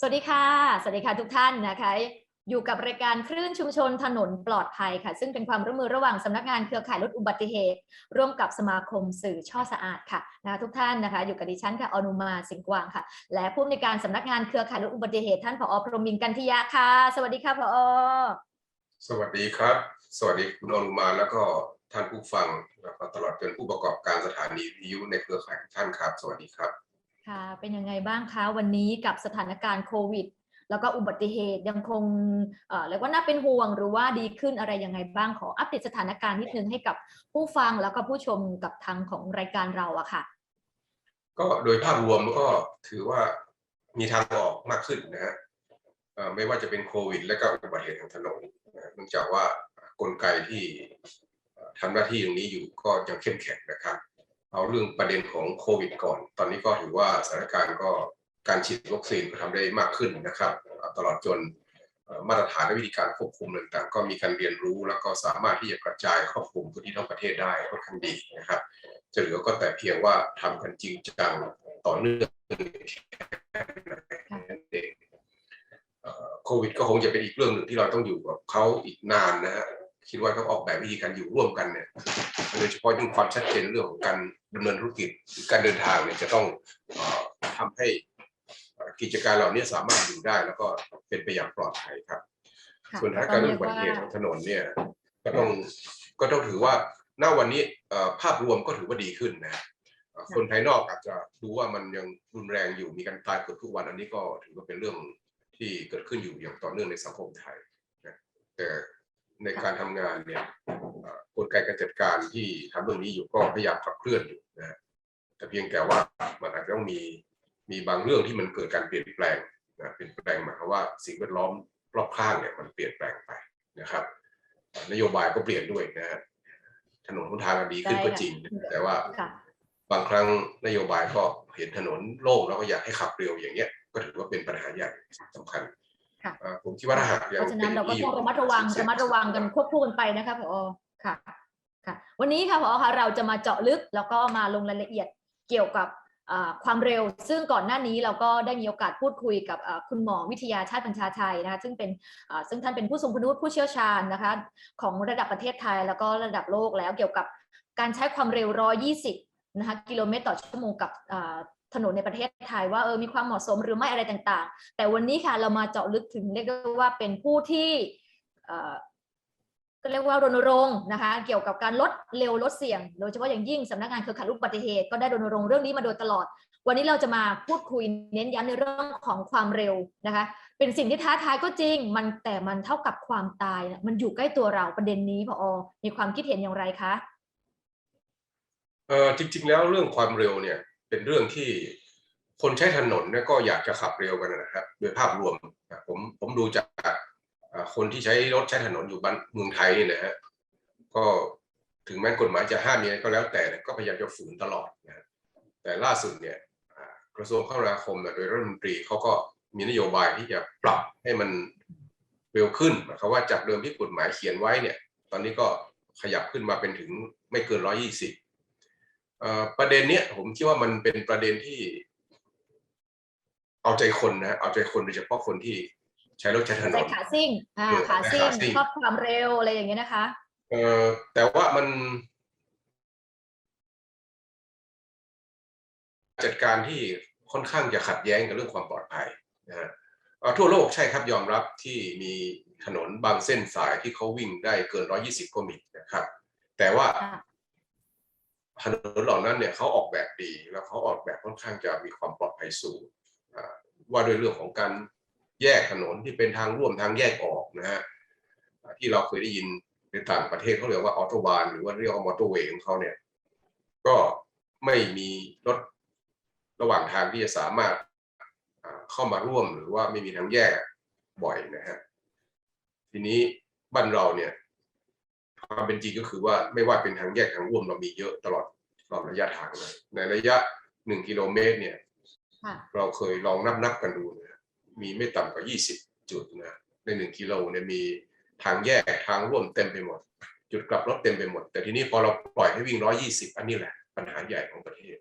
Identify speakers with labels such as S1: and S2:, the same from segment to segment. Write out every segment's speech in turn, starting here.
S1: สวัสดีค่ะ สวัสดีค่ะทุกท่านนะคะ อยู่กับรายการคลื่นชุมชนถนนปลอดภัยค่ะ ซึ่งเป็นความร่วมมือระหว่างสำนักงานเครือข่ายลดอุบัติเหตุ ร่วมกับสมาคมสื่อช่อสะอาดค่ะนะคะทุกท่านนะคะ อยู่กับดิฉันค่ะอนุมาสิงห์กวางค่ะ และผู้อำนวยการสำนักงานเครือข่ายลดอุบัติเหตุท่านผอพรหมินกันทิยะค่ะ สวัสดีค่ะผอ
S2: สวัสดีครับ สวัสดีคุณอนุมาแล้วก็ท่านผู้ฟังแล้วก็ตลอดจนผู้ประกอบการสถานีวิทยุในเครือข่ายทุกท่านครับ สวัสดีครับ
S1: ค่ะ เป็นยังไงบ้างคะวันนี้กับสถานการณ์โควิด แล้วก็อุบัติเหตุยังคงเอ่อเรียกว่าน่าเป็นห่วงหรือว่าดีขึ้นอะไรยังไงบ้างขออัปเดตสถานการณ์นิดนึงให้กับผู้ฟังแล้วก็ผู้ชมกับทางของรายการเราอะค่ะ
S2: ก็โดยภาพรวมก็ถือว่ามีทางออกมากขึ้นนะฮะไม่ว่าจะเป็นโควิด และก็อุบัติเหตุทางถนนเนื่องจากว่ากลไกที่ทำหน้าที่ตรงนี้อยู่ก็ยังเข้มแข็งนะครับ เอาเรื่องประเด็นของโควิดก่อน ตอนนี้ก็ถือว่าสถานการณ์ก็การฉีดวัคซีนก็ทำได้มากขึ้นนะครับ ตลอดจนมาตรฐานและวิธีการควบคุมต่างๆ ก็มีการเรียนรู้แล้วก็สามารถที่จะกระจายครอบคลุมพื้นที่ทั้งประเทศได้ค่อนข้างดีนะครับ จะเหลือก็แต่เพียงว่าทำกันจริงจังต่อเนื่องโควิดก็คงจะเป็นอีกเรื่องหนึ่งที่เราต้องอยู่กับเขาอีกนานนะฮะ คิดว่าเขาออกแบบวิธีการอยู่ร่วมกันเนี่ยโดยเฉพาะเรื่องความชัดเจนเรื่องของการดำเนินธุรกิจหรือการเดินทางเนี่ยจะต้องเอ่อทำให้เอ่อกิจการเหล่านี้สามารถอยู่ได้แล้วก็เป็นไปอย่างปลอดภัยครับ
S1: ค่ะ
S2: ส่วนสถานการณ์เรื่องอุบัติเหตุทางถนนเนี่ยก็ต้องก็ต้องถือว่าณวันนี้เอ่อภาพรวมก็ถือว่าดีขึ้นนะเอ่อคนภายนอกอาจจะดูว่ามันยังรุนแรงอยู่มีการตายเกิดทุกวันอันนี้ก็ถือว่าเป็นเรื่องที่เกิดขึ้นอยู่อย่างต่อเนื่องในสังคมไทยนะแต่ ในการทำงานเนี่ยเอ่อกลไกการจัดการที่ทำเรื่องนี้อยู่ก็พยายามขับเคลื่อนอยู่นะฮะแต่เพียงแต่ว่ามันอาจจะต้องมีมีบางเรื่องที่มันเกิดการเปลี่ยนแปลงนะเปลี่ยนแปลงหมายความว่าสิ่งแวดล้อมรอบข้างเนี่ยมันเปลี่ยนแปลงไปนะครับเอ่อนโยบายก็เปลี่ยนด้วยนะฮะถนนหนทางมันดีขึ้น
S1: ได้
S2: ก็
S1: ค่ะ
S2: จริง แต่ว่า
S1: ค่ะ
S2: บางครั้งนโยบายก็เห็นถนนโล่งแล้วก็อยากให้ขับเร็วอย่างเงี้ย ก็ถือว่าเป็นปัญหาใหญ่สำคัญ
S1: ค่ะ
S2: เอ่อ ผมคิดว่าถ้าหากยัง
S1: เพราะฉะนั้นเราก็
S2: ป็ย่
S1: ต้องระมัดระวังระมัดระวังกันควบคู่กันไปนะคะผอค่ะค่ะ วันนี้ค่ะผอค่ะเราจะมาเจาะลึกแล้วก็มาลงรายละเอียดเกี่ยวกับอ่าความเร็ว ซึ่งก่อนหน้านี้เราก็ได้มีโอกาสพูดคุยกับอ่าคุณหมอวิทยาชาติบัญชาชัยนะคะซึ่งเป็นอ่าซึ่งท่านเป็นผู้ทรงคุณวุฒิผู้เชี่ยวชาญนะคะของระดับประเทศไทยแล้วก็ระดับโลกแล้วเกี่ยวกับการใช้ความเร็ว 120 นะคะกิโลเมตรต่อชั่วโมงกับอ่า ถนนในประเทศไทยว่าเออมีความเหมาะสมหรือไม่อะไรต่างๆ แต่วันนี้ค่ะเรามาเจาะลึกถึงเรียกได้ว่าเป็นผู้ที่ก็เรียกว่ารณรงค์นะคะ เกี่ยวกับการลดเร็วลดเสี่ยง โดยเฉพาะอย่างยิ่งสำนักงานเครือข่ายอุบัติเหตุก็ได้รณรงค์เรื่องนี้มาโดยตลอด วันนี้เราจะมาพูดคุยเน้นย้ำในเรื่องของความเร็วนะคะ เป็นสิ่งที่ท้าทายก็จริง มันแต่มันเท่ากับความตายนะมันอยู่ใกล้ตัวเราประเด็นนี้พออมีความคิดเห็นอย่างไรคะ
S2: เออจริงๆแล้วเรื่องความเร็วเนี่ย เป็นเรื่องที่คนใช้ถนนเนี่ยก็อยากจะขับเร็วกันนะครับ โดยภาพรวมผมผมดูจากคนที่ใช้รถใช้ถนนอยู่บ้านเมืองไทยนี่นะฮะก็ถึงแม้กฎหมายจะห้ามยังไงก็แล้วแต่ก็พยายามจะฝืนตลอดนะฮะแต่ล่าสุดเนี่ยกระทรวงคมนาคมโดยรัฐมนตรีเขาก็มีนโยบายที่จะปรับให้มันเร็วขึ้นหมายความว่าจากเดิมที่กฎหมายเขียนไว้เนี่ย ตอนนี้ก็ขยับขึ้นมาเป็นถึงไม่เกินร้อยี่สิบ ประเด็นเนี้ยผมคิดว่ามันเป็นประเด็นที่ เอาใจคนนะเอาใจคนโดยเฉพาะคนที่ใช้รถใช้ถน
S1: ใจ
S2: น
S1: ขาซิ่งอ่า
S2: เออ
S1: ขาซิ่ง
S2: ขาซิ่ง
S1: ชอบความเร็วอะไรอย่างเงี้ยนะคะ
S2: เอ่อแต่ว่ามัน จัดการที่ค่อนข้างจะขัดแย้งกับเรื่องความปลอดภัยนะฮะเอ่อทั่วโลกใช่ครับยอมรับที่มีถนนบางเส้นสายที่เขาวิ่งได้เกิน 120 ก็มีนะครับ แต่ว่า
S1: ค่ะ
S2: ถนนเหล่านั้นเนี่ยเขาออกแบบดีแล้วเขาออกแบบค่อนข้างจะมีความปลอดภัยสูงว่าด้วยเรื่องของการแยกถนนที่เป็นทางร่วมทางแยกออกนะฮะที่เราเคยได้ยินในต่างประเทศเขาเรียกว่าออโตบานหรือว่าเรียกว่ามอเตอร์เวย์ของเขาเนี่ยก็ไม่มีรถระหว่างทางที่จะสามารถเข้ามาร่วมหรือว่าไม่มีทางแยกบ่อยนะฮะทีนี้บ้านเราเนี่ย ความเป็นจริงก็คือว่าไม่ว่าเป็นทางแยกทางร่วมเรามีเยอะตลอดตลอดระยะทางเลยในระยะหนึ่งกิโลเมตรเนี่ย
S1: ค่ะ
S2: เราเคยลองนับนับกันดูนะมีไม่ต่ำกว่า 20 จุดนะในหนึ่งกิโลเนี่ยมีทางแยกทางร่วมเต็มไปหมด จุดกลับรถเต็มไปหมด แต่ทีนี้พอเราปล่อยให้วิ่ง 120 อันนี้แหละ ปัญหาใหญ่ของประเทศ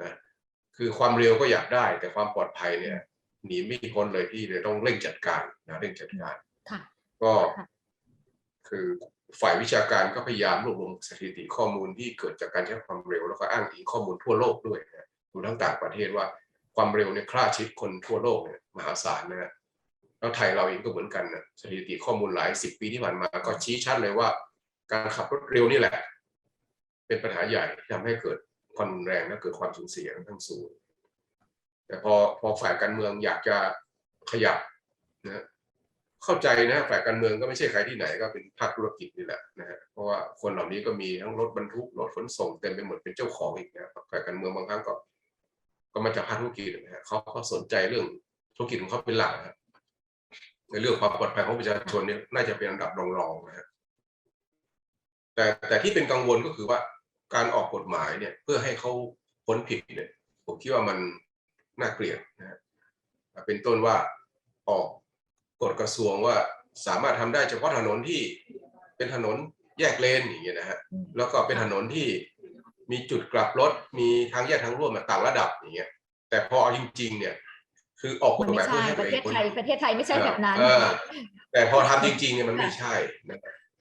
S2: นะคือความเร็วก็อยากได้ แต่ความปลอดภัยเนี่ยหนีไม่พ้นเลยที่จะต้องเร่งจัดการนะเร่งจัดการ
S1: ค่ะ
S2: ก็
S1: ค่ะ
S2: คือ ฝ่ายวิชาการก็พยายามรวบรวมสถิติข้อมูลที่เกิดจากการใช้ความเร็ว แล้วก็อ้างอิงข้อมูลทั่วโลกด้วยนะรวมทั้งต่างประเทศว่าความเร็วเนี่ยฆ่าชีวิตคนทั่วโลกเนี่ยมหาศาลนะฮะแล้วไทยเราเองก็เหมือนกันนะสถิติข้อมูลหลายสิบปีที่ผ่านมา ก็ชี้ชัดเลยว่า การขับรถเร็วนี่แหละ เป็นปัญหาใหญ่ที่ทำให้เกิดความรุนแรงและเกิดความสูญเสียทั้งสูงแต่พอพอฝ่ายการเมืองอยากจะขยับนะ เข้าใจนะฝ่ายการเมืองก็ไม่ใช่ใครที่ไหนก็เป็นภาคธุรกิจนี่แหละนะฮะเพราะว่าคนเหล่านี้ก็มีทั้งรถบรรทุกรถขนส่งเต็มไปหมดเป็นเจ้าของอีกนะฝ่ายการเมืองบางครั้งก็ ก็มาจากภาคธุรกิจนะฮะเขาเขาสนใจเรื่องธุรกิจของเขาเป็นหลักนะฮะในเรื่องความปลอดภัยของประชาชนเนี่ยน่าจะเป็นอันดับรองๆนะฮะแต่แต่ที่เป็นกังวลก็คือว่าการออกกฎหมายเนี่ย เพื่อให้เขาพ้นผิดเนี่ยผมคิดว่ามันน่าเกลียดนะฮะเป็นต้นว่าออก กฎกระทรวงว่าสามารถทำได้เฉพาะถนนที่เป็นถนนแยกเลนอย่างเงี้ยนะฮะ
S1: อืม
S2: แล้วก็เป็นถนนที่มีจุดกลับรถมีทางแยกทางร่วมมาต่างระดับอย่างเงี้ยแต่พอเอาจริง ๆ เนี่ยคือออกก
S1: มัน
S2: ฎห
S1: ไม่
S2: มายเพื่
S1: ใช่
S2: อให้
S1: ประเทศ
S2: คน
S1: ไทยประเทศไทยไม่ใช่แบบนั้น
S2: เออแต่พอทำจริงๆเนี่ยมันไม่ใช่นะ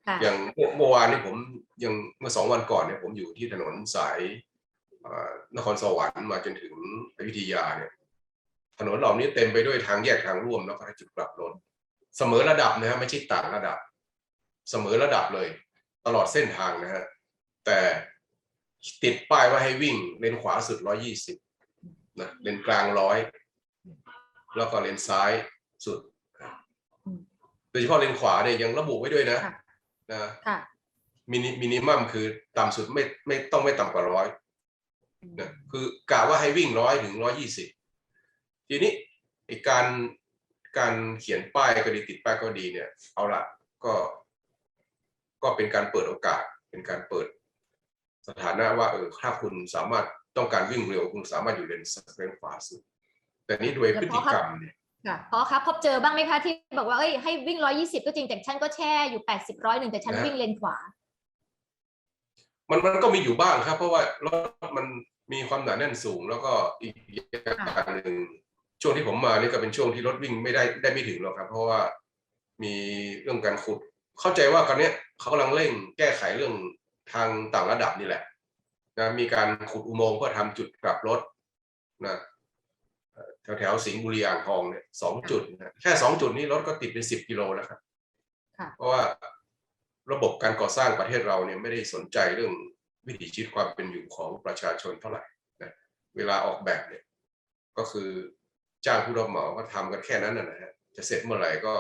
S1: ค่ะ
S2: อย่างเมื่อเมื่อวานนี้ผมยังเมื่อสองวันก่อนเนี่ยผมอยู่ที่ถนนสายเอ่อนครสวรรค์มาจนถึงอยุธยาเนี่ย ถนนเหล่านี้เต็มไปด้วยทางแยกทางร่วมแล้วก็จุดกลับรถเสมอระดับนะฮะไม่ใช่ต่างระดับ เสมอระดับเลย ตลอดเส้นทางนะฮะแต่ติดป้ายว่าให้วิ่งเลนขวาสุดร้อยี่สิบนะเลนกลางร้อยแล้วก็เลนซ้ายสุด
S1: อืม
S2: โดยเฉพาะเลนขวาเนี่ยยังระบุไว้ด้วยนะ
S1: ค่ะ
S2: นะ
S1: ค่ะ
S2: มินิมินิมัมคือต่ำสุดไม่ไม่ต้องไม่ต่ำกว่าร้อยนะคือกะว่าให้วิ่งร้อยถึงร้อยี่สิบ ทีนี้ไอการการเขียนป้ายก็ดีติดป้ายก็ดีเนี่ย เอาละก็ก็เป็นการเปิดโอกาส เป็นการเปิดสถานะว่าเออถ้าคุณสามารถต้องการวิ่งเร็วคุณสามารถอยู่เลนเลนขวาสุด แต่นี้โดยพฤติกรรมเนี่ย
S1: ค่ะพอครับพบเจอบ้างไหมคะที่บอกว่าเอ้ยให้วิ่งร้อยี่สิบก็จริงแต่ฉันก็แช่อยู่แปดสิบร้อยหนึ่งแต่ฉัน
S2: นะ
S1: วิ่งเลนขวา
S2: มันมันก็มีอยู่บ้างครับ เพราะว่ารถมันมีความหนาแน่นสูง แล้วก็อีกอย่างหนึ่ง ช่วงที่ผมมานี่ก็เป็นช่วงที่รถวิ่งไม่ได้ได้ไม่ถึงหรอกครับ เพราะว่ามีเรื่องการขุด เข้าใจว่าตอนเนี้ยเขากำลังเร่งแก้ไขเรื่องทางต่างระดับนี่แหละนะมีการขุดอุโมงค์เพื่อทำจุดกลับรถนะแถวแถวๆสิงห์บุรีอ่างทองเนี่ยสองจุดนะแค่สองจุดนี้รถก็ติดเป็นสิบกิโลแล้วครับ
S1: ค่ะ
S2: เพราะว่าระบบการก่อสร้างประเทศเราเนี่ยไม่ได้สนใจเรื่องวิถีชีวิตความเป็นอยู่ของประชาชนเท่าไหร่นะเวลาออกแบบเนี่ยก็คือ จ้างผู้รับเหมาก็ทำกันแค่นั้นนะฮะจะเสร็จเมื่อไหร่ก็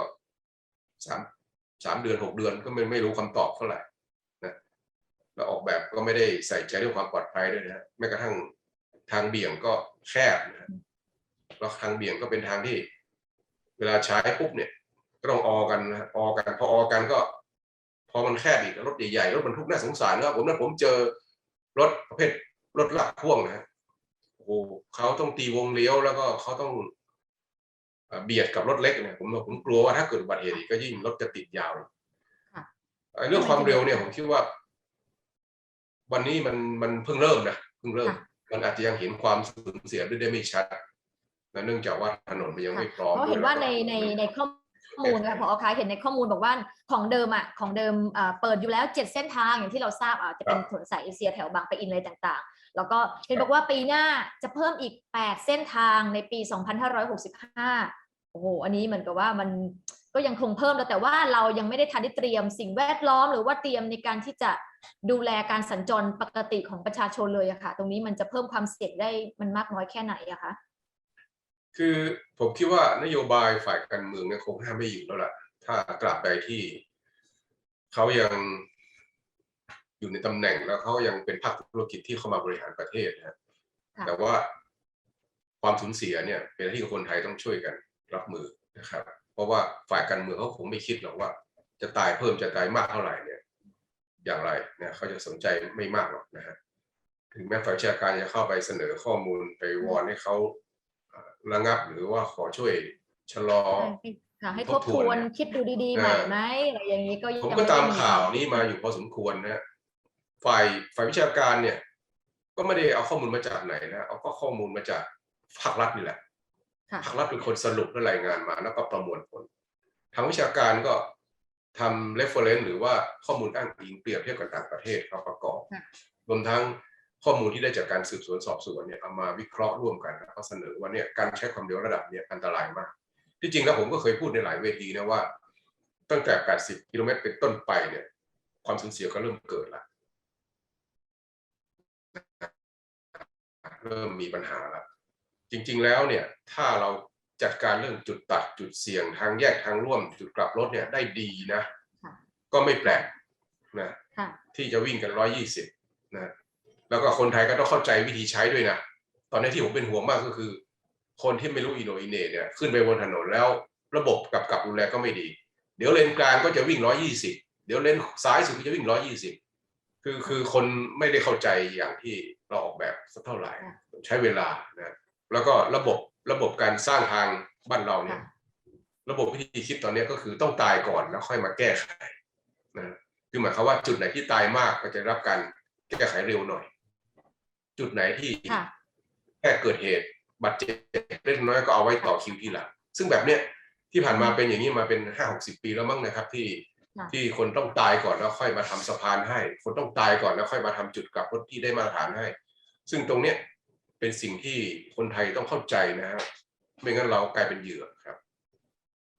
S2: สามสามเดือนหกเดือนก็ไม่ไม่รู้คำตอบเท่าไหร่นะแล้วออกแบบก็ไม่ได้ใส่ใจเรื่องความปลอดภัยด้วยนะแม้กระทั่งทางเบี่ยงก็แคบนะฮะแล้วทางเบี่ยงก็เป็นทางที่ เวลาใช้ปุ๊บเนี่ย ก็ต้องออกันนะออกันพอออกันก็ พอมันแคบอีกรถใหญ่ๆรถบรรทุกน่าสงสารนะครับผมนะผมเจอรถประเภทรถลากพ่วงนะ โอ้โหเขาต้องตีวงเลี้ยวแล้วก็เขาต้องเอ่อเบียดกับรถเล็กเนี่ยผมผมกลัวว่าถ้าเกิดอุบัติเหตุอีกก็ยิ่งรถจะติดยาว
S1: ค่ะ
S2: ไอ้เรื่องความเร็วเนี่ยผมคิดว่า วันนี้มันมันเพิ่งเริ่มนะเพิ่งเริ่ม
S1: ค่ะ
S2: มันอาจจะยังเห็นความสูญเสียได้ได้ไม่ชัดนะเนื่องจากว่าถนนมันยังไม่พร้อม
S1: เพราะเห็นว่าในในในข้อมูลค่ะพอคะเห็นในข้อมูลบอกว่าของเดิมอะของเดิมอ่าเปิดอยู่แล้วเจ็ดเส้นทางอย่างที่เราทราบอะจะเป็นถนนสายเอเชียแถวบางปะอินอะไรต่างๆ แล้วก็เห็นบอกว่าปีหน้าจะเพิ่มอีก 8 เส้นทางในปี 2565 โอ้โห อันนี้เหมือนกับว่ามันก็ยังคงเพิ่มแล้วแต่ว่าเรายังไม่ได้ทันได้เตรียมสิ่งแวดล้อมหรือว่าเตรียมในการที่จะดูแลการสัญจรปกติของประชาชนเลยอะค่ะ ตรงนี้มันจะเพิ่มความเสี่ยงได้มันมากน้อยแค่ไหนอะคะ
S2: คือผมคิดว่านโยบายฝ่ายการเมืองเนี่ยคงห้ามไม่อยู่แล้วล่ะถ้ากลับไปที่ เขายัง อยู่ในตำแหน่งแล้วเขายังเป็นภาคธุรกิจที่เข้ามาบริหารประเทศนะฮะ
S1: ค่ะ
S2: แต่ว่าความสูญเสียเนี่ยเป็นหน้าที่ของคนไทยต้องช่วยกันรับมือนะครับ เพราะว่าฝ่ายการเมืองเขาคงไม่คิดหรอกว่า จะตายเพิ่มจะตายมากเท่าไหร่เนี่ย อย่างไรนะเขาจะสนใจไม่มากหรอกนะฮะถึงแม้ฝ่ายวิชาการจะเข้าไปเสนอข้อมูลไปวอนให้เขาเอ่อระงับหรือว่าขอช่วยชะลอ
S1: ค่ะให้
S2: ท
S1: ท
S2: บบท
S1: ท
S2: วน
S1: วน
S2: เนี่ย
S1: คิดดูดีๆ
S2: เออ
S1: ใหม่ไหมอะไรอย่างนี้ก็ยัง
S2: ผม
S1: ไก็
S2: ตาม
S1: ได้
S2: ข่าวนี้มาอยู่พอสมควรนะฮะ ฝ่ายฝ่ายวิชาการเนี่ย ก็ไม่ได้เอาข้อมูลมาจากไหนนะเอาก็ข้อมูลมาจากภาครัฐนี่แหละ
S1: ค่ะ
S2: ภาครัฐเป็นคนสรุปและรายงานมาแล้วก็ประมวลผล ทางวิชาการก็ทำ reference หรือว่าข้อมูลอ้างอิงเปรียบเทียบกับต่างประเทศเขาประกอบ
S1: ค่ะ
S2: รวมทั้งข้อมูลที่ได้จากการสืบสวนสอบสวนเนี่ยเอามาวิเคราะห์ร่วมกันแล้วก็เสนอว่าเนี่ยการใช้ความเร็วระดับเนี่ยอันตรายมาก ที่จริงแล้วผมก็เคยพูดในหลายเวทีนะว่า ตั้งแต่ 80 กิโลเมตรเป็นต้นไปเนี่ยความสูญเสียก็เริ่มเกิดละ เริ่มมีปัญหาละจริงๆแล้วเนี่ยถ้าเราจัดการเรื่องจุดตัดจุดเสี่ยงทางแยกทางร่วม จุดกลับรถเนี่ยได้ดีนะ
S1: ค่ะ
S2: ก็ไม่แปลกนะ
S1: ค่ะ
S2: ที่จะวิ่งกันร้อยี่สิบนะแล้วก็คนไทยก็ต้องเข้าใจวิธีใช้ด้วยนะตอนนี้ที่ผมเป็นห่วงมากก็คือ คนที่ไม่รู้อีโหนอีเหน่เนี่ยขึ้นไปบนถนนแล้วระบบกับกับดูแลก็ไม่ดี เดี๋ยวเลนกลางก็จะวิ่งร้อยี่สิบเดี๋ยวเลนซ้ายสุดก็จะวิ่งร้อยี่สิบ คือคือคนไม่ได้เข้าใจอย่างที่เราออกแบบสักเท่าไหร่
S1: ค่ะ
S2: ใช้เวลานะแล้วก็ระบบระบบการสร้างทางบ้านเราเนี่ย
S1: ค่ะ
S2: ระบบวิธีคิดตอนนี้ก็คือต้องตายก่อนแล้วค่อยมาแก้ไขนะคือหมายความว่าจุดไหนที่ตายมากก็จะได้รับการแก้ไขเร็วหน่อย จุดไหนที่
S1: ค่ะ
S2: แค่เกิดเหตุบาดเจ็บเล็กน้อยก็เอาไว้ต่อคิวทีหลังซึ่งแบบเนี้ยที่ผ่านมาเป็นอย่างนี้มาเป็นห้าหกสิบปีแล้วมั้งนะครับ ที่
S1: ค่ะ
S2: ที่คนต้องตายก่อนแล้วค่อยมาทำสะพานให้ คนต้องตายก่อนแล้วค่อยมาทำจุดกลับรถที่ได้มาตรฐานให้ ซึ่งตรงเนี้ยเป็นสิ่งที่คนไทยต้องเข้าใจนะฮะไม่งั้นเรากลายเป็นเหยื่อครับ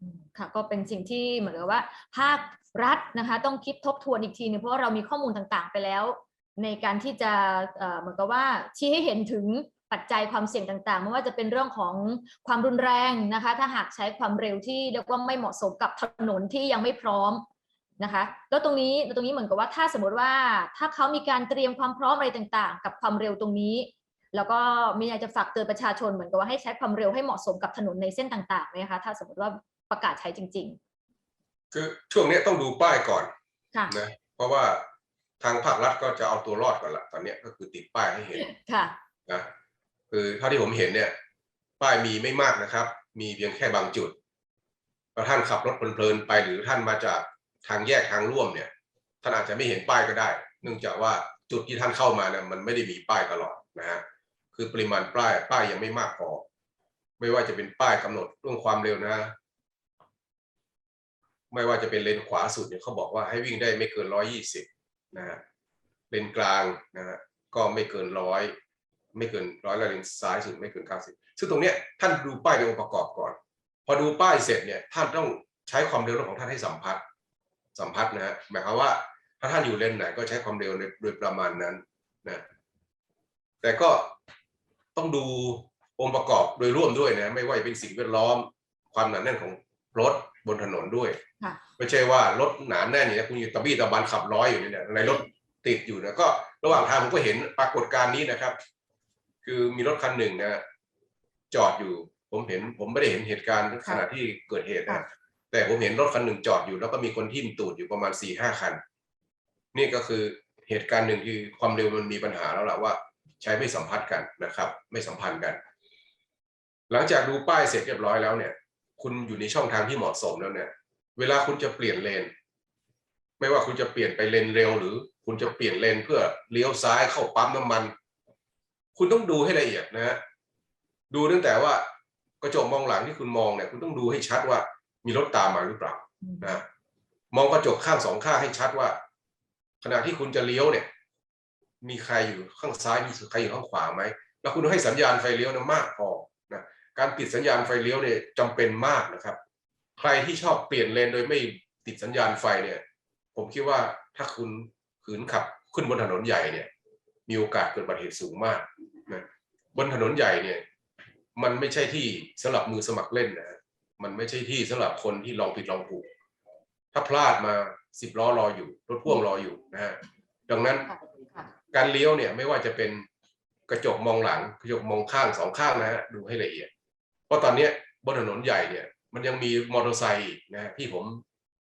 S1: อืมค่ะก็เป็นสิ่งที่เหมือนกับว่า ภาครัฐนะคะต้องคิดทบทวนอีกทีหนึงเพราะว่าเรามีข้อมูลต่างๆ ไปแล้ว ในการที่จะเอ่อเหมือนกับว่าชี้ให้เห็นถึงปัจจัยความเสี่ยงต่างๆไม่ว่าจะเป็นเรื่องของความรุนแรงนะคะ ถ้าหากใช้ความเร็วที่เรียกว่าไม่เหมาะสมกับถนนที่ยังไม่พร้อม นะคะแล้วตรงนี้ตรงนี้เหมือนกับว่าถ้าสมมติว่าถ้าเขามีการเตรียมความพร้อมอะไรต่างๆ กับความเร็วตรงนี้ แล้วก็มีอยากจะฝากเตือนประชาชนเหมือนกับว่าให้ใช้ความเร็วให้เหมาะสมกับถนนในเส้นต่างๆไหมคะถ้าสมมติว่าประกาศใช้จริง
S2: คือช่วงเนี้ยต้องดูป้ายก่อน
S1: ๆค่ะ
S2: นะเพราะว่าทางภาครัฐก็จะเอาตัวรอดก่อนละตอนเนี้ยก็คือติดป้ายให้เห็น
S1: ค่ะ
S2: นะคือเท่าที่ผมเห็นเนี่ย ป้ายมีไม่มากนะครับ มีเพียงแค่บางจุดพอท่านขับรถเพลินๆไปหรือท่านมาจาก ทางแยกทางร่วมเนี่ยท่านอาจจะไม่เห็นป้ายก็ได้ เนื่องจากว่าจุดที่ท่านเข้ามาเนี่ยมันไม่ได้มีป้ายตลอดนะฮะคือปริมาณป้ายป้ายยังไม่มากพอไม่ว่าจะเป็นป้ายกำหนดเรื่องความเร็วนะ ไม่ว่าจะเป็นเลนขวาสุดเนี่ยเขาบอกว่าให้วิ่งได้ไม่เกินร้อยี่สิบนะฮะเลนกลางนะฮะก็ไม่เกินร้อยไม่เกินร้อยละเลนซ้ายสุดไม่เกินเก้าสิบซึ่งตรงเนี้ยท่านดูป้ายเป็นองค์ประกอบก่อน พอดูป้ายเสร็จเนี่ยท่านต้องใช้ความเร็วของท่านให้สัมผัส สัมผัสนะฮะหมายความว่าถ้าท่านอยู่เลนไหนก็ใช้ความเร็วในโดยประมาณนั้นนะแต่ก็ต้องดูองค์ประกอบโดยร่วมด้วยนะ ไม่ว่าจะเป็นสิ่งแวดล้อม ความหนาแน่นของรถบนถนนด้วย
S1: ค่ะ
S2: ไม่ใช่ว่ารถหนาแน่นอย่างนี้ยคุณอยู่ตะบี้ตะบันขับร้อยอยู่เนี่ยในรถติดอยู่นะก็ระหว่างทางผมก็เห็นปรากฏการณ์นี้นะครับ คือมีรถคันหนึ่งนะจอดอยู่ ผมเห็นผมไม่ได้เห็นเหตุการณ์ขณะที่เกิดเหตุ
S1: ค่ะ
S2: นะ แต่ผมเห็นรถคันหนึ่งจอดอยู่ แล้วก็มีคนทิ่มตูดอยู่ประมาณสี่ห้าคัน นี่ก็คือเหตุการณ์หนึ่งคือความเร็วมันมีปัญหาแล้วล่ะว่า ใช้ไม่สัมพัทธ์กันนะครับ ไม่สัมพันธ์กัน หลังจากดูป้ายเสร็จเรียบร้อยแล้วเนี่ย คุณอยู่ในช่องทางที่เหมาะสมแล้วเนี่ย เวลาคุณจะเปลี่ยนเลน ไม่ว่าคุณจะเปลี่ยนไปเลนเร็ว หรือ คุณจะเปลี่ยนเลนเพื่อเลี้ยวซ้ายเข้าปั๊มน้ำมัน คุณต้องดูให้ละเอียดนะฮะดูตั้งแต่ว่ากระจกมองหลังที่คุณมองเนี่ยคุณต้องดูให้ชัดว่า มีรถตามมาหรือเปล่า
S1: อืม
S2: นะมองกระจกข้างสองข้างให้ชัดว่า ขณะที่คุณจะเลี้ยวเนี่ย มีใครอยู่ข้างซ้ายมีใครอยู่ข้างขวาไหมแล้วคุณต้องให้สัญญาณไฟเลี้ยวนะมากพอนะการติดสัญญาณไฟเลี้ยวเนี่ยจำเป็นมากนะครับ ใครที่ชอบเปลี่ยนเลนโดยไม่ติดสัญญาณไฟเนี่ย ผมคิดว่าถ้าคุณขืนขับขึ้นบนถนนใหญ่เนี่ย มีโอกาสเกิดอุบัติเหตุสูงมากนะบนถนนใหญ่เนี่ย มันไม่ใช่ที่สำหรับมือสมัครเล่นนะฮะ มันไม่ใช่ที่สำหรับคนที่ลองผิดลองถูก ถ้าพลาดมาสิบล้อรออยู่ รถพ่วงรออยู่นะฮะดังนั้น
S1: ค่ะค่ะ
S2: การเลี้ยวเนี่ยไม่ว่าจะเป็นกระจกมองหลังกระจกมองข้างสองข้างนะฮะดูให้ละเอียด เพราะตอนเนี้ยบนถนนใหญ่เนี่ย มันยังมีมอเตอร์ไซค์อีกนะฮะที่ผม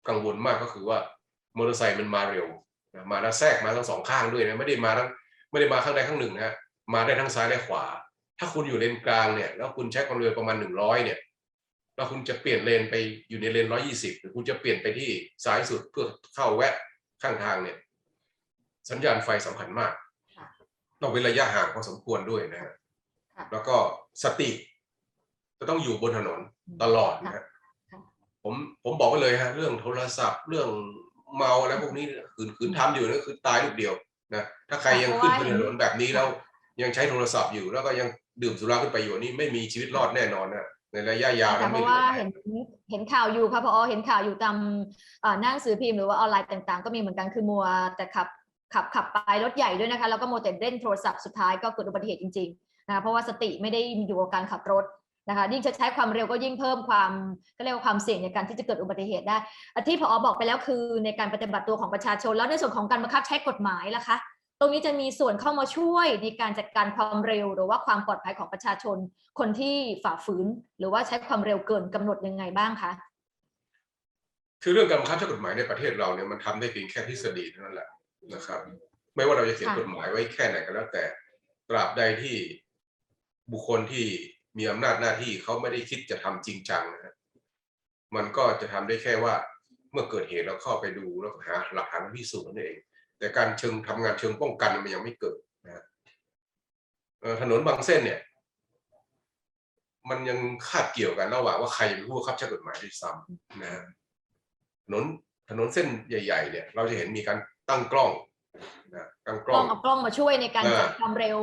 S2: กังวลมากก็คือว่ามอเตอร์ไซค์มันมาเร็วนะมาแล้วแทรกมาทั้งสองข้างด้วยนะไม่ได้มาทั้งไม่ได้มาข้างใดข้างหนึ่งนะฮะมาได้ทั้งซ้ายและขวา ถ้าคุณอยู่เลนกลางเนี่ยแล้วคุณใช้ความเร็วประมาณหนึ่งร้อยเนี่ย แล้วคุณจะเปลี่ยนเลนไปอยู่ในเลนร้อยี่สิบหรือคุณจะเปลี่ยนไปที่ซ้ายสุดเพื่อเข้าแวะข้างทางเนี่ย สัญญาณไฟสำคัญมาก
S1: ค่ะ
S2: ต้องเป็นระยะห่างพอสมควรด้วยนะฮะ
S1: ค่ะ
S2: แล้วก็สติสก็ต้องอยู่บนถนนตลอดนะฮะ
S1: ค่ะ
S2: ผมผมบอกไว้เลยฮะเรื่องโทรศัพท์ เรื่องเมาอะไรพวกนี้คืนคืนทำอยู่นั่นคือตายลูกเดียวนะถ้าใครยังขึ้นบนถนนแบบนี้แล้วยังใช้โทรศัพท์อยู่แล้วก็ยังดื่มสุราขึ้นไปอยู่นี่ไม่มีชีวิตรอดแน่นอนนะ ในระยะยาว
S1: ค่ะ
S2: นะ
S1: เพ
S2: ไม่
S1: ราะ
S2: เหลื
S1: ว่า
S2: อ
S1: เห็นเห็นข่าวอยู่ค่ะพอเห็นข่าวอยู่ตามเอ่อหนั่งสือพิมพ์หรือว่าออนไลน์ต่างๆ ก็มีเหมือนกันคือมัวแต่ขับขับขับไปรถใหญ่ด้วยนะคะแล้วก็มัวแต่เล่นโทรศัพท์สุดท้ายก็เกิดอุบัติเหตุจริงๆนะคะเพราะว่าสติไม่ได้อยู่กับการขับรถนะคะยิ่งจะใช้ความเร็วก็ยิ่งเพิ่มความก็เรียกว่าความเสี่ยงในการที่จะเกิดอุบัติเหตุได้อะที่พอบอกไปแล้วคือในการปฏิบัติตัวของประชาชน แล้วในส่วนของการบังคับใช้กฎหมายล่ะคะต รงนี้จะมีส่วนเข้ามาช่วยในการจัดการความเร็ว หรือว่าความปลอดภัยของประชาชน คนที่ฝ่าฝืน หรือว่าใช้ความเร็วเกินกำหนดยังไงบ้างคะ
S2: คือเรื่องการบังคับใช้กฎหมายในประเทศเราเนี่ยมันทำได้เพียงแค่ทฤษฎีเท่านั้นแหละนะครับ ไม่ว่าเราจะเขียนกฎหมายไว้แค่ไหนก็แล้วแต่ตราบใดที่บุคคลที่มีอำนาจหน้าที่เขาไม่ได้คิดจะทำจริงจังนะฮะมันก็จะทำได้แค่ว่าเมื่อเกิดเหตุแล้วเข้าไปดูแล้วหาหลักฐานพิสูจน์นั่นเอง แต่การเชิงทำงานเชิงป้องกันมันยังไม่เกิดนะฮะเอ่อถนนบางเส้นเนี่ย มันยังคาดเกี่ยวกันระหว่างว่าใครเป็นผู้บังคับใช้กฎหมายด้วยซ้ำนะฮะถนนถนนเส้นใหญ่ ๆ เนี่ย เราจะเห็นมีการตั้งกล้องนะตั้งก
S1: ก
S2: ล้
S1: ล้
S2: อ
S1: องงเอากล้องมาช่วยในการ
S2: อ่า
S1: จับความเร็ว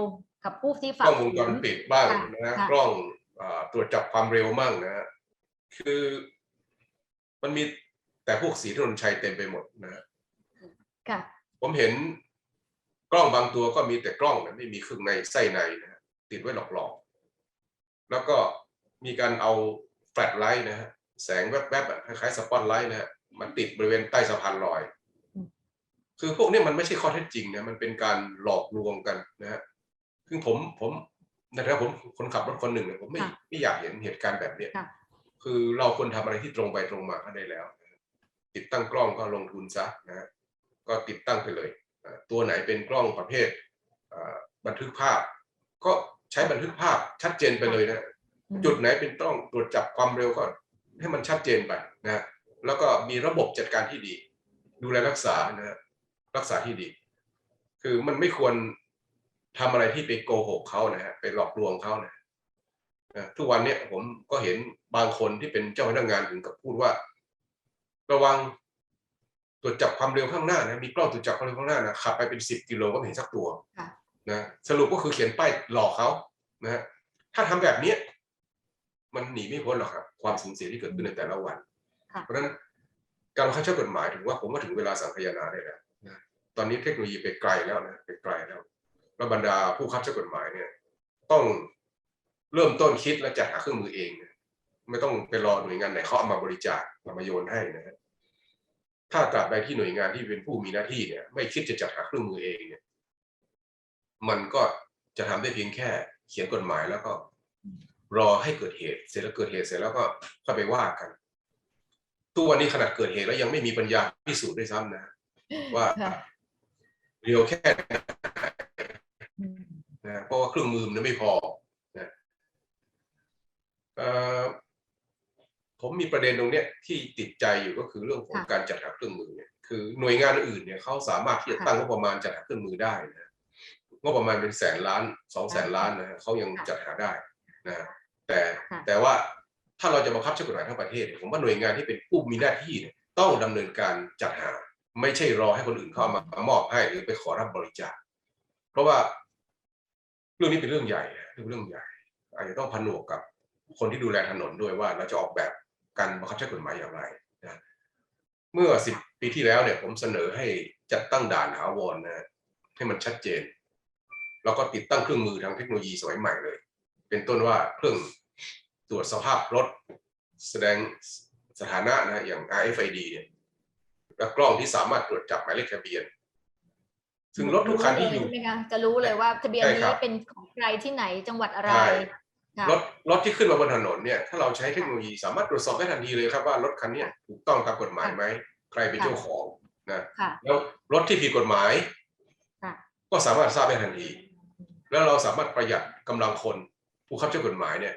S1: กับผู้ที่
S2: ก
S1: ฝ่า
S2: ล้องว
S1: ฝื
S2: งจร
S1: น
S2: ปิดบ้าง
S1: ค่ะ
S2: นะฮะ
S1: ค่ะ
S2: กล้องอ่าตรวจจับความเร็วมั่งนะฮะคือมันมีแต่พวกสีถนนชัยเต็มไปหมดนะฮะ
S1: ค่ะ
S2: ผมเห็นกล้องบางตัวก็มีแต่กล้องนะไม่มีเครื่องในไส้ในนะฮะติดไว้หลอกๆ แล้วก็มีการเอาแฟลชไลท์นะฮะแสงแวบๆอะคล้ายๆสปอตไลท์นะฮะมันติดบริเวณใต้สะพานลอย
S1: อืม
S2: คือพวกเนี้ยมันไม่ใช่ข้อเท็จจริงนะมันเป็นการหลอกลวงกันนะฮะซึ่งผมผมนะครับผมคนขับรถคนหนึ่งเนี่ยผมไม่
S1: ค่ะ
S2: ไม่อยากเห็นเหตุการณ์แบบเนี้ย
S1: ค่ะ
S2: คือเราควรทำอะไรที่ตรงไปตรงมาก็ได้แล้ว ติดตั้งกล้องก็ลงทุนซะนะฮะ ก็ติดตั้งไปเลยอ่าตัวไหนเป็นกล้องประเภทอ่าบันทึกภาพ ก็ใช้บันทึกภาพชัดเจนไปเลยนะ
S1: อืม
S2: จุดไหนเป็นต้องตรวจจับความเร็วก็ให้มันชัดเจนไปนะฮะแล้วก็มีระบบจัดการที่ดี ดูแลรักษานะฮะรักษาที่ดี คือมันไม่ควรทำอะไรที่ไปโกหกเขานะฮะไปหลอกลวงเขานะนะทุกวันเนี้ยผมก็เห็นบางคนที่เป็นเจ้าพนักงานถึงกับพูดว่า ระวัง ตรวจจับความเร็วข้างหน้านะมีกล้องตรวจจับความเร็วข้างหน้านะขับไปเป็นสิบกิโลก็ไม่เห็นสักตัว
S1: ค่ะ
S2: นะสรุปก็คือเขียนป้ายหลอกเขานะฮะถ้าทำแบบเนี้ยมันหนีไม่พ้นหรอกครับความสูญเสียที่เกิดขึ้นในแต่ละวัน
S1: ค่ะ
S2: เพราะฉะนั้นการบังคับใช้กฎหมายถือว่าผมว่าถึงเวลาสังคายนาได้แล้วนะตอนนี้เทคโนโลยีไปไกลแล้วนะไปไกลแล้วแล้วบรรดาผู้บังคับใช้กฎหมายเนี่ย ต้องเริ่มต้นคิดและจัดหาเครื่องมือเองนะไม่ต้องไปรอหน่วยงานไหนเขาเอามาบริจาคเอามาโยนให้นะฮะ ถ้าตราบใดที่หน่วยงานที่เป็นผู้มีหน้าที่เนี่ยไม่คิดจะจัดหาเครื่องมือเองเนี่ยมันก็จะทำได้เพียงแค่เขียนกฎหมายแล้วก็รอให้เกิดเหตุเสร็จแล้วเกิดเหตุเสร็จแล้วก็ค่อยไปว่ากันทุกวันนี้ขนาดเกิดเหตุแล้วยังไม่มีปัญญาพิสูจน์ด้วยซ้ำนะ ว่าเร็วแค่น
S1: อืม
S2: นะเพราะว่าเครื่องมือมันไม่พอนะเอ่อ ผมมีประเด็นตรงเนี้ยที่ติดใจอยู่ก็คือเรื่องของการจัดหาเครื่องมือเนี่ยคือหน่วยงานอื่นเนี่ยเขาสามารถที่จะตั้งงบประมาณจัดหาเครื่องมือได้นะงบประมาณเป็นแสนล้านสองแสนล้านนะฮะเขายังจัดหาได้นะฮะแต่แต่ว่าถ้าเราจะบังคับใช้กฎหมายทั้งประเทศเนี่ยผมว่าหน่วยงานที่เป็นผู้มีหน้าที่เนี่ยต้องดำเนินการจัดหา ไม่ใช่รอให้คนอื่นเข้ามามอบให้หรือไปขอรับบริจาคเพราะว่าเรื่องนี้เป็นเรื่องใหญ่นะเป็นเรื่องใหญ่อาจจะต้องผนวกกับคนที่ดูแลถนนด้วยว่าเราจะออกแบบ การบังคับใช้กฎหมายอย่างไรนะเมื่อสิบปีที่แล้วเนี่ยผมเสนอให้จัดตั้งด่านถาวรนะฮะให้มันชัดเจน แล้วก็ติดตั้งเครื่องมือทางเทคโนโลยีสมัยใหม่เลย เป็นต้นว่าเครื่องตรวจสภาพรถ แสดงสถานะนะอย่าง RFID เนี่ยและกล้องที่สามารถตรวจจับหมายเลขทะเบียน ซึ่งรถทุกคันที่อยู่
S1: ใช่ไหมคะจะรู้เลยว่าทะเบียน
S2: ใช่ครั
S1: นี้
S2: บ
S1: เป็นของใครที่ไหนจังหวัดอะไร
S2: ใช่
S1: ค่ะ
S2: รถรถที่ขึ้นมาบนถนนเนี่ยถ้าเราใช้เทคโนโลยีสามารถตรวจสอบได้ทันทีเลยครับว่ารถคันเนี้ยถูกต้องตามกฎหมายไหมใครเป็นเจ้าของนะ
S1: ค่ะ
S2: แล้วรถที่ผิดกฎหมาย
S1: ค่ะ
S2: ก็สามารถทราบได้ทันที แล้วเราสามารถประหยัดกำลังคนผู้ขับใช้กฎหมายเนี่ย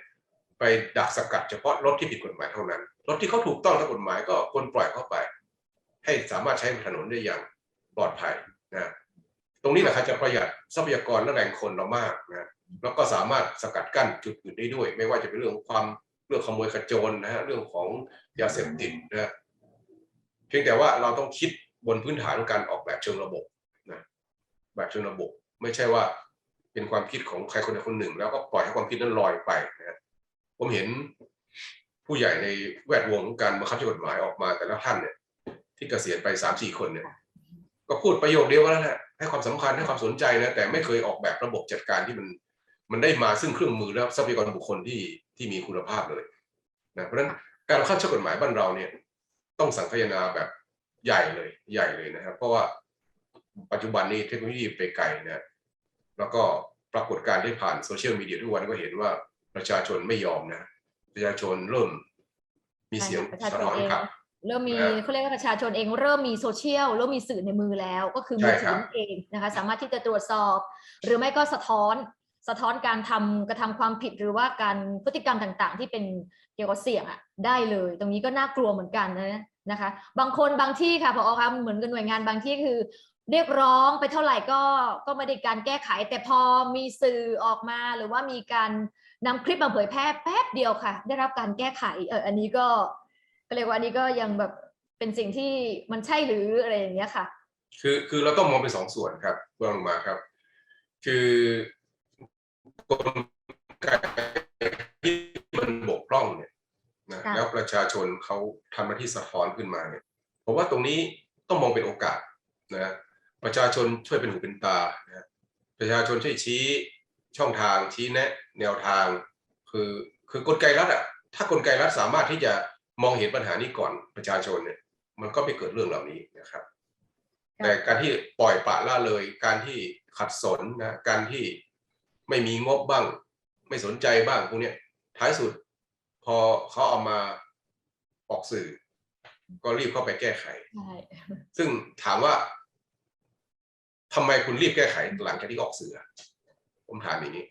S2: ไปดักสกัดเฉพาะรถที่ผิดกฎหมายเท่านั้น รถที่เขาถูกต้องตามกฎหมายก็ควรปล่อยเข้าไป ให้สามารถใช้ถนนได้อย่างปลอดภัยนะตรงนี้แหละครับจะประหยัดทรัพยากรและแรงคนเรามากนะ แล้วก็สามารถสกัดกั้นจุดอื่นได้ด้วย ไม่ว่าจะเป็นเรื่องของความเรื่องขโมยขจรนะฮะเรื่องของยาเสพติดนะฮะเพียงแต่ว่าเราต้องคิดบนพื้นฐานของการออกแบบเชิงระบบนะแบบเชิงระบบ ไม่ใช่ว่าเป็นความคิดของใครคนใดคนหนึ่ง แล้วก็ปล่อยให้ความคิดนั้นลอยไปนะฮะผมเห็นผู้ใหญ่ในแวดวงของการบังคับใช้กฎหมายออกมาแต่ละท่านเนี่ยที่เกษียณไปสามสี่คนเนี่ยก็พูดประโยคเดียวกันนั่นแหละให้ความสำคัญให้ความสนใจนะแต่ไม่เคยออกแบบระบบจัดการที่มัน มันได้มาซึ่งเครื่องมือและทรัพยากรบุคคลที่ที่มีคุณภาพเลยนะเพราะฉะนั้นการบังคับใช้กฎหมายบ้านเราเนี่ยต้องสังคายนาแบบใหญ่เลยใหญ่เลยนะครับ เพราะว่าปัจจุบันนี้เทคโนโลยีไปไกลนะแล้วก็ปรากฏการณ์ที่ผ่านโซเชียลมีเดียทุกวันก็เห็นว่าประชาชนไม่ยอมนะ ประชาชนเริ่มมีเสียง
S1: ประชาช
S2: สะ
S1: น
S2: ท้อน
S1: เอง
S2: กลับ
S1: เริ่มมี
S2: นะ
S1: เขาเรียกว่าประชาชนเองเริ่มมีโซเชียลเริ่มมีสื่อในมือแล้ว ก็คือมือ
S2: ใช่
S1: ถื
S2: ครั
S1: อบนั่นเองนะคะ สามารถที่จะตรวจสอบ หรือไม่ก็สะท้อน สะท้อนการทำกระทำความผิดหรือว่าการพฤติกรรมต่างๆ ที่เป็นเกี่ยวกับเสี่ยงอะได้เลย ตรงนี้ก็น่ากลัวเหมือนกันนะนะคะ บางคนบางที่ค่ะพอคะเหมือนกับหน่วยงานบางที่คือ เรียกร้องไปเท่าไหร่ก็ก็ไม่ได้การแก้ไข แต่พอมีสื่อออกมาหรือว่ามีการนำคลิปมาเผยแพร่แป๊บเดียวค่ะ ได้รับการแก้ไขเอออันนี้ก็ก็เรียกว่าอันนี้ก็ยังแบบเป็นสิ่งที่มันใช่หรืออะไรอย่างเงี้ยค่ะ
S2: คือคือเราต้องมองเป็นสองส่วนครับเบื้องลงมาครับ คือ กลไกที่มันบกพร่องเนี่ยนะ
S1: ค่ะ
S2: แล้วประชาชนเขาทำหน้าที่สะท้อนขึ้นมาเนี่ยผมว่าตรงนี้ต้องมองเป็นโอกาสนะประชาชนช่วยเป็นหูเป็นตานะประชาชนช่วยชี้ช่องทางชี้แนะแนวทาง คือคือกลไกรัฐอะถ้ากลไกรัฐสามารถที่จะมองเห็นปัญหานี้ก่อนประชาชนเนี่ย มันก็ไม่เกิดเรื่องเหล่านี้นะครับ แต่การที่ปล่อยปละละเลย การที่ขัดสนนะการที่ ไม่มีงบบ้าง ไม่สนใจบ้างพวกเนี้ยท้ายสุด พอเขาเอามาออกสื่อ ก็รีบเข้าไปแก้ไข
S1: ใช่
S2: ซึ่งถามว่าทำไมคุณรีบแก้ไขหลังจากที่ออกสื่ออะผมถามอย่างนี้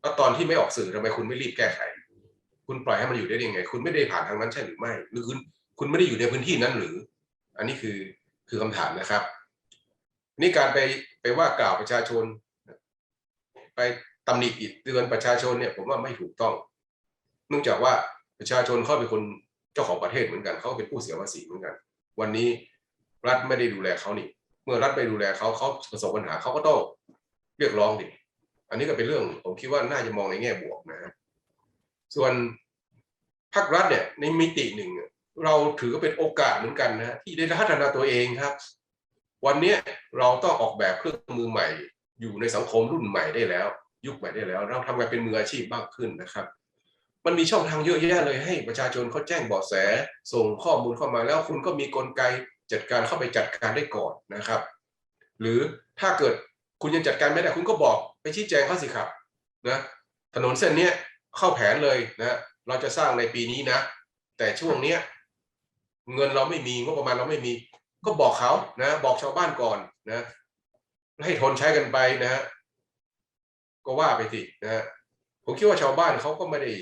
S2: แล้วตอนที่ไม่ออกสื่อทำไมคุณไม่รีบแก้ไข คุณปล่อยให้มันอยู่ได้ยังไง คุณไม่ได้ผ่านทางนั้นใช่หรือไม่ หรือคุณคุณไม่ได้อยู่ในพื้นที่นั้นหรือ อันนี้คือคือคำถามนะครับ นี่การไปไปว่ากล่าวประชาชน ไปตำหนิอิเตือนประชาชนเนี่ยผมว่าไม่ถูกต้อง เนื่องจากว่าประชาชนเขาเป็นคนเจ้าของประเทศเหมือนกันเขาเป็นผู้เสียภาษีเหมือนกัน วันนี้รัฐไม่ได้ดูแลเขานี่ เมื่อรัฐไม่ดูแลเขาเขาประสบปัญหาเขาก็ต้องเรียกร้องดิอันนี้ก็เป็นเรื่องผมคิดว่าน่าจะมองในแง่บวกนะฮะส่วนภาครัฐเนี่ยในมิติหนึ่งเราถือว่าเป็นโอกาสเหมือนกันนะที่ได้พัฒนาตัวเองครับ วันนี้เราต้องออกแบบเครื่องมือใหม่ อยู่ในสังคมรุ่นใหม่ได้แล้ว ยุคใหม่ได้แล้ว เราทำงานเป็นมืออาชีพมากขึ้นนะครับ มันมีช่องทางเยอะแยะเลยให้ประชาชนเขาแจ้งเบาะแส ส่งข้อมูลเข้ามาแล้วคุณก็มีกลไกจัดการเข้าไปจัดการได้ก่อนนะครับ หรือถ้าเกิดคุณยังจัดการไม่ได้คุณก็บอกไปชี้แจงเขาสิครับนะถนนเส้นเนี้ยเข้าแผนเลยนะเราจะสร้างในปีนี้นะ แต่ช่วงเนี้ยเงินเราไม่มีงบประมาณเราไม่มี ก็บอกเขานะ บอกชาวบ้านก่อนนะ ให้ทนใช้กันไปนะฮะก็ว่าไปสินะฮะผมคิดว่าชาวบ้านเขาก็ไม่ได้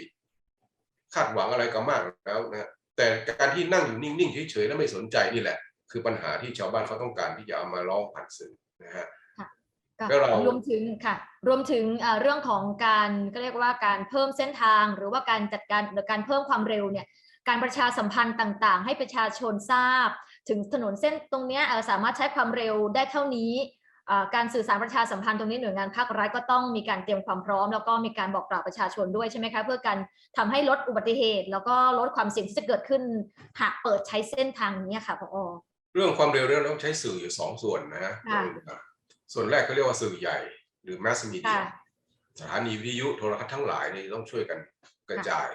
S2: คาดหวังอะไรกันมากแล้วนะแต่การที่นั่งอยู่นิ่งๆเฉยๆแล้วไม่สนใจนี่แหละ คือปัญหาที่ชาวบ้านเขาต้องการที่จะเอามาร้องผ่านสื่อนะฮะ
S1: ค่ะ
S2: แล้วเรา
S1: รวมถึงค่ะ รวมถึงเอ่อเรื่องของการก็เรียกว่าการเพิ่มเส้นทาง หรือว่าการจัดการหรือการเพิ่มความเร็วเนี่ยการประชาสัมพันธ์ต่างๆ ให้ประชาชนทราบ ถึงถนนเส้นตรงเนี้ยเอ่อสามารถใช้ความเร็วได้เท่านี้อ่า การสื่อสารประชาสัมพันธ์ตรงนี้หน่วยงานภาครัฐก็ต้องมีการเตรียมความพร้อม แล้วก็มีการบอกกล่าวประชาชนด้วยใช่ไหมคะเพื่อการทำให้ลดอุบัติเหตุ แล้วก็ลดความเสี่ยงที่จะเกิดขึ้น หากเปิดใช้เส้นทางนี้ค่ะพอ
S2: เรื่องความเร็วเนี่ยเราต้องใช้สื่ออยู่สองส่วนนะฮะ
S1: ค่ะ
S2: ส่วนแรกก็เรียกว่าสื่อใหญ่ หรือ mass media
S1: ค่ะ
S2: สถานีวิทยุโทรทัศน์ทั้งหลายเนี่ยต้องช่วยกันกระจาย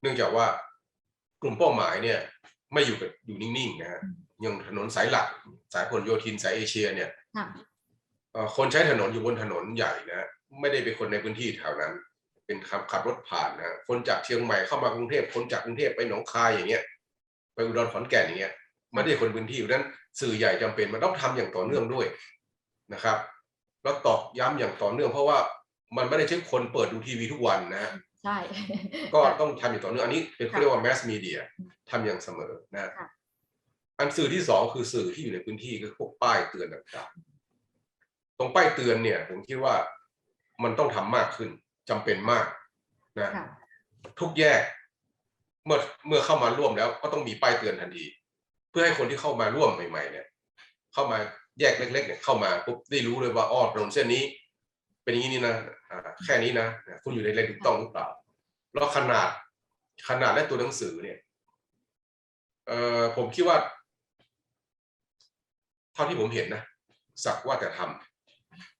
S2: เนื่องจากว่ากลุ่มเป้าหมายเนี่ยไม่อยู่กับอยู่นิ่งๆนะฮะ
S1: อืม
S2: อย่างถนนสายหลักสายพหลโยธินสายเอเชียเนี่ย
S1: ค่ะ
S2: เอ่อคนใช้ถนนอยู่บนถนนใหญ่นะฮะไม่ได้เป็นคนในพื้นที่แถวนั้น เป็นขับขับรถผ่านนะฮะคนจากเชียงใหม่เข้ามากรุงเทพคนจากกรุงเทพไปหนองคายอย่างเงี้ยไปอุดรขอนแก่นอย่างเงี้ยไม่ได้คนพื้นที่เพราะฉะนั้นสื่อใหญ่จำเป็นมันต้องทำอย่างต่อเนื่องด้วยนะครับ แล้วตอกย้ำอย่างต่อเนื่องเพราะว่ามันไม่ได้ใช่คนเปิดดูทีวีทุกวันนะฮะ
S1: ใช่
S2: ก็ต้องทำอย่างต่อเนื่องอันนี้เป็นเขา
S1: ค่ะ
S2: เรียกว่า mass media ทำอย่างเสมอนะฮะ
S1: ค่ะ
S2: อันสื่อที่สองคือสื่อที่อยู่ในพื้นที่ก็คือพวกป้ายเตือนต่างๆ ตรงป้ายเตือนเนี่ยผมคิดว่ามันต้องทำมากขึ้นจำเป็นมากนะ
S1: ค่ะ
S2: ทุกแยกเมื่อเมื่อเข้ามาร่วมแล้วก็ต้องมีป้ายเตือนทันที เพื่อให้คนที่เข้ามาร่วมใหม่ ๆ เนี่ย เข้ามาแยกเล็ก ๆ เนี่ยเข้ามาปุ๊บได้รู้เลยว่าอ้อถนนเส้นนี้ เป็นอย่างนี้นี่นะอ่าแค่นี้นะคุณอยู่ในเลนถูกต้องหรือเปล่าแล้วขนาดขนาดและตัวหนังสือเนี่ยเอ่อผมคิดว่า เท่าที่ผมเห็นนะสักว่าแต่ทำ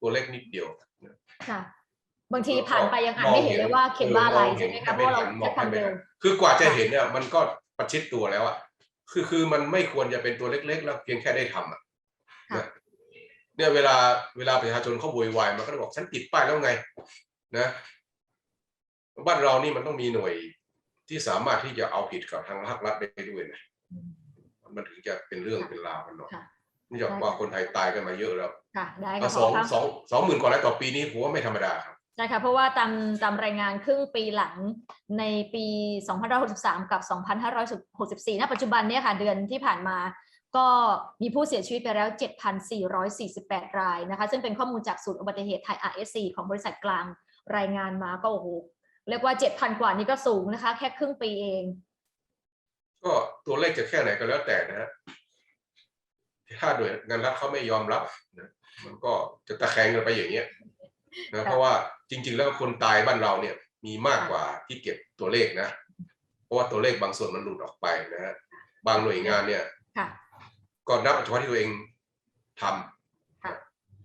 S2: ตัวเล็กนิดเดียว
S1: ค่ะบางทีผ่านไปยังอ่านไม่เห็นเลยว่าเขียนว่าอะไรใช่ไหมคะเพราะว่าเราใช้ความเร็ว
S2: คือกว่าจะเห็นเนี่ยมันก็ประชิดตัวแล้วอะคือคือมันไม่ควรจะเป็นตัวเล็ก ๆ แล้วเพียงแค่ได้ทำอะ
S1: ค่ะ
S2: นะเนี่ยเวลาเวลาประชาชนเขาโวยวายมันก็จะบอกฉันติดป้ายแล้วไงนะบ้านเรานี่มันต้องมีหน่วยที่สามารถที่จะเอาผิดกับทางภาครัฐได้ด้วยนะ
S1: อืม
S2: มันถึงจะเป็นเรื่องเป็นราวกันหน่อย
S1: ค่ะ
S2: นี่จากว่าคนไทยตายกันมาเยอะแล้ว
S1: ค่ะได้
S2: ก็
S1: ค่ะ
S2: สอง
S1: พคะ
S2: สองสองหมื่นกว่าแล้วต่อปีนี้ผมว่าไม่ธรรมดาครับ
S1: ใช่ค่ะเพราะว่าตามตามรายงานครึ่งปีหลังในปี 2563 กับ 2564 ณ ปัจจุบันเนี่ยค่ะ เดือนที่ผ่านมาก็มีผู้เสียชีวิตไปแล้ว 7,448 รายนะคะ ซึ่งเป็นข้อมูลจากศูนย์อุบัติเหตุไทย RSC ของบริษัทกลางรายงานมาก็โอ้โหเรียกว่า 7,000 กว่านี่ก็สูงนะคะ แค่ครึ่งปีเอง
S2: ก็ตัวเลขจะแค่ไหนก็แล้วแต่นะฮะ ถ้าโดยงานรัฐเขาไม่ยอมรับนะมันก็จะตะแคงกันไปอย่างเงี้ยนะ
S1: ค่ะ
S2: เพราะว่าจริง ๆ แล้วคนตายบ้านเราเนี่ยมีมากกว่าที่เก็บตัวเลขนะ เพราะว่าตัวเลขบางส่วนมันหลุดออกไปนะฮะบางหน่วยงานเนี่ย
S1: ค่ะ
S2: ก็นับเฉพาะที่ตัวเองทำ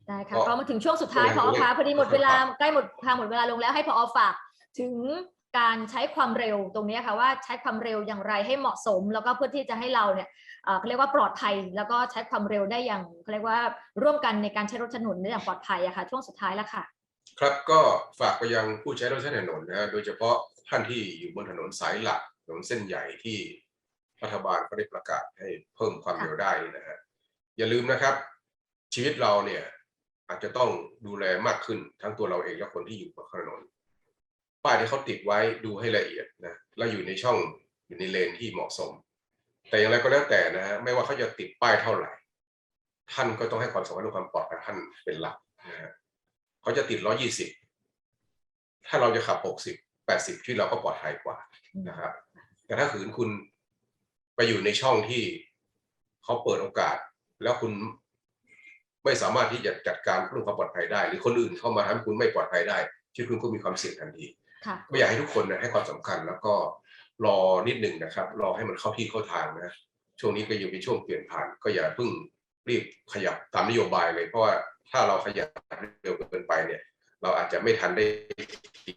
S1: ได้ค่ะ
S2: ก็
S1: ก็มาถึงช่วงสุดท้าย
S2: ก็
S1: พ
S2: ยัง
S1: อคะพอดีหมดเวลา
S2: ครับ
S1: ใกล้หมดทางหมดเวลาลงแล้วให้พอฝากถึง การใช้ความเร็วตรงนี้ค่ะว่าใช้ความเร็วอย่างไรให้เหมาะสม แล้วก็เพื่อที่จะให้เราเนี่ยเขาเรียกว่าปลอดภัย แล้วก็ใช้ความเร็วได้อย่างเขาเรียกว่าร่วมกันในการใช้รถถนนได้อย่างปลอดภัยอะค่ะช่วงสุดท้ายแล้วค่ะ
S2: ครับก็ฝากไปยังผู้ใช้รถใช้ถนนนะโดยเฉพาะท่านที่อยู่บนถนนสายหลักถนนเส้นใหญ่ที่รัฐบาลก็ได้ประกาศให้เพิ่มความเร็วได้นะฮะอย่าลืมนะครับ ชีวิตเราเนี่ยอาจจะต้องดูแลมากขึ้นทั้งตัวเราเองและคนที่อยู่บนถนน ป้ายที่เขาติดไว้ดูให้ละเอียดนะแล้วอยู่ในช่องอยู่ในเลนที่เหมาะสม แต่อย่างไรก็แล้วแต่นะฮะไม่ว่าเขาจะติดป้ายเท่าไหร่ ท่านก็ต้องให้ความสำคัญเรื่องความปลอดภัยท่านเป็นหลักนะฮะเขาจะติดร้อยี่สิบถ้าเราจะขับหกสิบแปดสิบชีวิตเราก็ปลอดภัยกว่านะครับแต่ถ้าขืนคุณไปอยู่ในช่องที่เขาเปิดโอกาส แล้วคุณไม่สามารถที่จะจัดการเรื่องความปลอดภัยได้ หรือคนอื่นเข้ามาทำให้คุณไม่ปลอดภัยได้ชีวิตคุณก็มีความเสี่ยงทันที ก็อยากให้ทุกคนนะให้ความสำคัญแล้วก็รอนิดหนึ่งนะครับ รอให้มันเข้าที่เข้าทางนะช่วงนี้ก็ยังเป็นช่วงเปลี่ยนผ่าน ก็อย่าเพิ่งรีบขยับตามนโยบายเลย เพราะว่าถ้าเราขยับเร็วเกินไปเนี่ย เราอาจจะไม่ทันได้ที่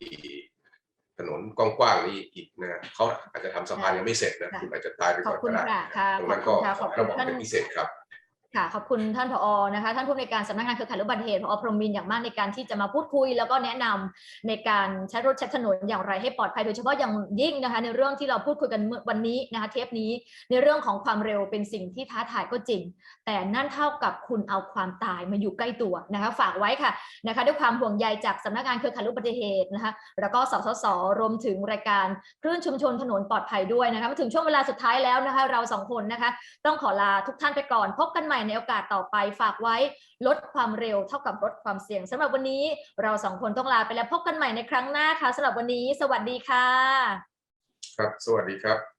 S2: ถนนกว้างๆนี้อีกนะเขาอาจจะทำสะพานยังไม่เสร็จนะ
S1: ค่ะ
S2: คุณอาจจะตายไป
S1: ขอ
S2: ก่
S1: บ
S2: อน
S1: คุ
S2: ก็
S1: ณ
S2: ได้
S1: ค่ะค่ะ
S2: ตรง
S1: ขอ
S2: นั้
S1: บ
S2: น
S1: คุ
S2: ก็
S1: ณค่ะขอบ
S2: ระ
S1: คุณ
S2: วัง
S1: ท่าน
S2: เป็นพิเศษครับ
S1: ค่ะขอบคุณท่านผอนะคะท่านผู้ในการสำนักงานเครือข่ายรถอุบัติเหตุผอพรหมมินอย่างมากในการที่จะมาพูดคุย แล้วก็แนะนำในการใช้รถใช้ถนนอย่างไรให้ปลอดภัยโดยเฉพาะอย่างยิ่งนะคะในเรื่องที่เราพูดคุยกันเมื่อวันนี้นะคะเทปนี้ในเรื่องของความเร็วเป็นสิ่งที่ท้าทายก็จริง แต่นั่นเท่ากับคุณเอาความตายมาอยู่ใกล้ตัวนะคะฝากไว้ค่ะนะคะด้วยความห่วงใยจากสำนักงานเครือข่ายรถอุบัติเหตุนะคะแล้วก็สสสรวมถึงรายการคลื่นชุมชนถนนปลอดภัยด้วยนะคะมาถึงช่วงเวลาสุดท้ายแล้วนะคะเราสองคนนะคะต้องขอลาทุกท่านไปก่อนพบกันใหม่ในโอกาสต่อไปฝากไว้ลดความเร็วเท่ากับลดความเสี่ยงสำหรับวันนี้เราสองคนต้องลาไปแล้วพบกันใหม่ในครั้งหน้าค่ะสำหรับวันนี้ สวัสดีค่ะ
S2: ครับ สวัสดีครับ